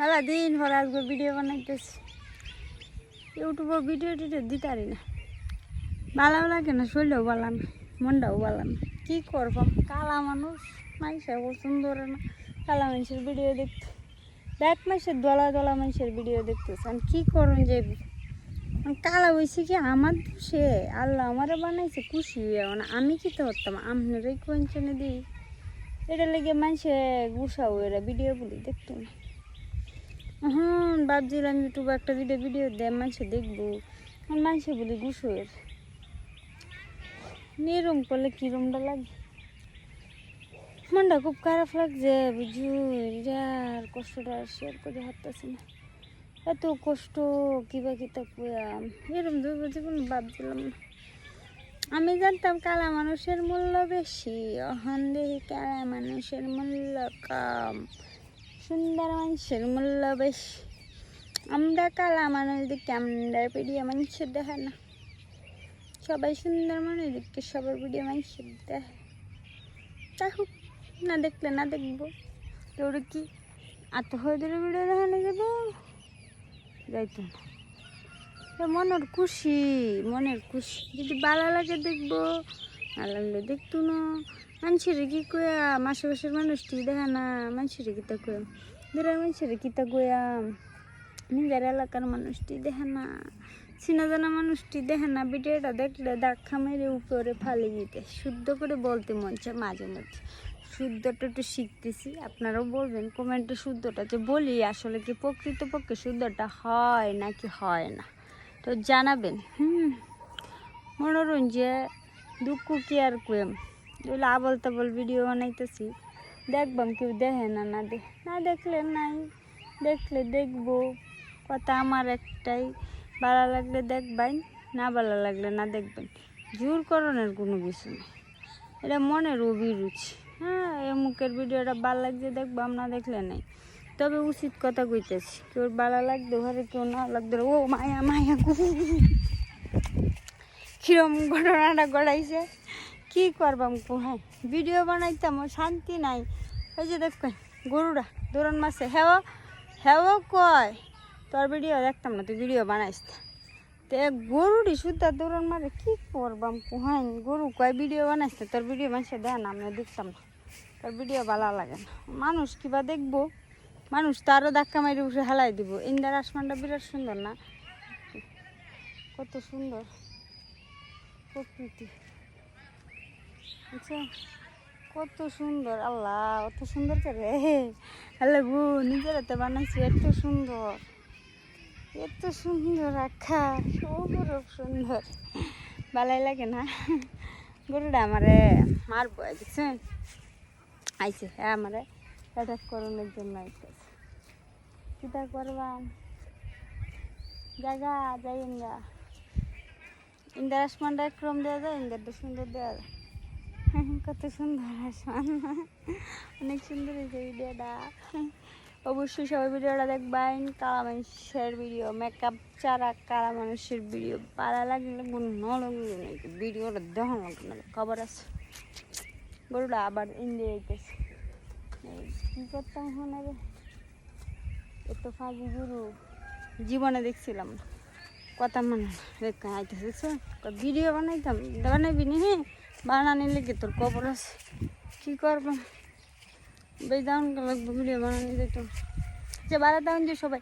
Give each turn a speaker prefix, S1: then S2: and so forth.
S1: মেলা দিন পর আজকে ভিডিও বানাইতেছি। ইউটিউবে ভিডিও টিডিও দিতারি না। ভালো লাগে না, শরীরও না, মনটাও না। কী করবাম কালা মানুষ মানুষের পছন্দ করে না। কালা মানুষের ভিডিও দেখতে। ব্যাক মাসের দলা দলা মানুষের ভিডিও দেখতেছে। আমি কী করুন যাবি কালা হয়েছে কি আমার সে আল্লাহ আমারে বানাইছে, খুশি হয়ে না আমি কি তো করতাম আপনারাই কোনচনে দিই। এটা লেগে মানুষে গুছাও এরা ভিডিও বলি দেখতো না। হুম, ভাবছিলাম ইউটিউবে একটা ভিডিও ভিডিও দেয় মানুষে দেখব। মানুষে বলি গুছোয়ের নিরম করলে কিরমটা লাগে? মনটা খুব খারাপ লাগছে বুঝু আর কষ্টটা শেয়ার করে হাঁটতেছি না। এত কষ্ট কিবা কিতা কুয়াম এরম দুর্ব জীবন ভাবছিলাম না। আমি জানতাম কালা মানুষের মূল্য বেশি, অহন দেখি কালা মানুষের মূল্য কম। সুন্দর মানুষের মূল্য বেশি। আমরা কালা মানুষ দেখি আমরা পিডিয়া মানুষের দেখে না। সবাই সুন্দর মানুষ দেখতে সবার ভিডিও মানুষের দেখে। তা হোক, না দেখলে না দেখব। তোর কি এত হয়ে ধরে ভিডিও দেখানো যাব? যাইতো না। মনের খুশি মনের খুশি। যদি ভালো লাগে দেখব, না লাগলে দেখতো না। মানুষের কি কয়া মাসে মাসের মানুষটি দেখা না মানুষের কিতা কয়াম দূরের মানুষের কিতা কয়াম নিজের এলাকার মানুষটি দেখে না চিনা জানা মানুষটি দেখে না ভিডিওটা দেখলে ধাক্কা মেরে উপরে ফালে দিতে শুদ্ধ করে বলতে মন চায় মাঝে মধ্যে শুদ্ধটা একটু শিখতেছি আপনারাও বলবেন কমেন্টে শুদ্ধটা যে বলি, আসলে কি প্রকৃতপক্ষে শুদ্ধটা হয় নাকি হয় না? তো জানাবেন। হুম। মনোরঞ্জে দুঃখ কি আর কুয়েম? এগুলো আবল তাবল ভিডিও বানাইতেছি। দেখবাম কেউ দেখে না না দেখ না দেখলে নাই। দেখলে দেখব। কথা আমার একটাই, ভালো লাগলে দেখবেন না ভালো লাগলে না দেখবেন জোর করণের কোনো কিছু নেই। এটা মনের অভিরুচি। হ্যাঁ মুখের ভিডিওটা ভালো লাগছে দেখব না দেখলে নাই। তবে উচিত কথা কইতেছি, কেউ ভালো লাগতো ঘরে, কেউ না লাগতো ও মায়া মায়া। কিরম ঘটনাটা গড়াইছে কি করবাম কোহাই ভিডিও বানাইতাম শান্তি নাই। ওই যে দেখবেন গরুরা দৌড়ন মাসে হেও হেও কয়? তোর ভিডিও দেখতাম না তুই ভিডিও বানাইস। তে। গরুটি শুদ্ধ দৌড়ন মারে কি করবাম কোহাই গরু কয় ভিডিও বানাইস না, তোর ভিডিও মানুষে দেয় না আমরা দেখতাম না। তোর ভিডিও ভালো লাগে না। মানুষ কিবা দেখব? মানুষ তারও ধাক্কা মারি উঠে হেলাই দিব। ইন্দার আসমানটা বিরাট সুন্দর না? কত সুন্দর প্রকৃতি। আচ্ছা কত সুন্দর, আল্লাহ, অত সুন্দর করে আল্লাহ গো নিজের হাতে বানাইছি, এত সুন্দর। এত সুন্দর আকাশ অপরূপ সুন্দর। ভালাই লাগে না। গরুটা আমারে মারবো দেখছেন? আইছে হ্যাঁ আমারে অ্যাটাক করানোর জন্য আইতেছে। কিতা করবাম? জায়গা যাই ইন্দা ইন্দার আসমানটা একরম দেওয়া যায় ইন্দারটা সুন্দর দেওয়া যায়। কত সুন্দর আসমান অনেক সুন্দর হয়েছে ভিডিওটা। অবশ্যই সবাই ভিডিওটা দেখবেন, কালা মানুষের ভিডিও মেকআপ ছাড়া কালা মানুষের ভিডিও। পাড়া লাগলে লাগলে নাকি ভিডিওটা দেখানো লাগবে না, খবর আছে। গরুটা আবার ইন্ডিয়া যাইতেছে কী করতাম এখন রে? এত ফাঁকি গরু। জীবনে দেখছিলাম। না কথা মানে আইতেছে দেখছ ভিডিও বানাইতাম, বানাইবি নি? হ্যাঁ বানানি লেগে তোর কবর আছে? কী করব? বেদান লাগবে, ভিডিও বানানি তো যে বাড়া দাও যে সবাই।